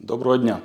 Доброго дня.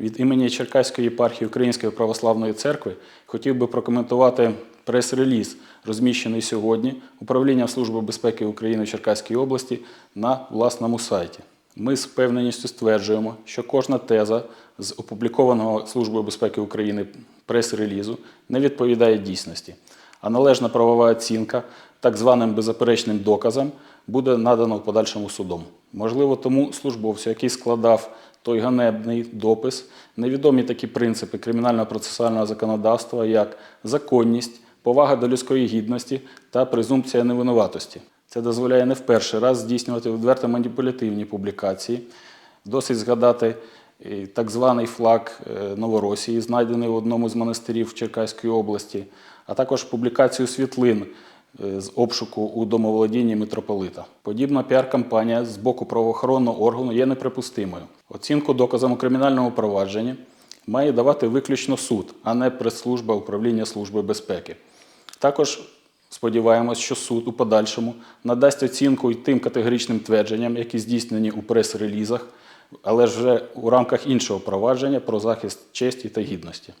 Від імені Черкаської єпархії Української православної церкви хотів би прокоментувати прес-реліз, розміщений сьогодні Управлінням Служби безпеки України в Черкаській області на власному сайті. Ми з впевненістю стверджуємо, що кожна теза з опублікованого Службою безпеки України прес-релізу не відповідає дійсності, а належна правова оцінка так званим беззаперечним доказам буде надано в подальшому судом. Можливо, тому службовцю, який складав той ганебний допис, невідомі такі принципи кримінального процесуального законодавства, як законність, повага до людської гідності та презумпція невинуватості. Це дозволяє не в перший раз здійснювати відверто маніпулятивні публікації. Досить згадати е, так званий флаг е, Новоросії, знайдений в одному з монастирів Черкаської області, а також публікацію світлин з обшуку у домоволодінні митрополита. Подібна піар-кампанія з боку правоохоронного органу є неприпустимою. Оцінку доказам у кримінальному провадженні має давати виключно суд, а не прес-служба управління Служби безпеки. Також сподіваємось, що суд у подальшому надасть оцінку й тим категоричним твердженням, які здійснені у прес-релізах, але ж вже у рамках іншого провадження про захист честі та гідності.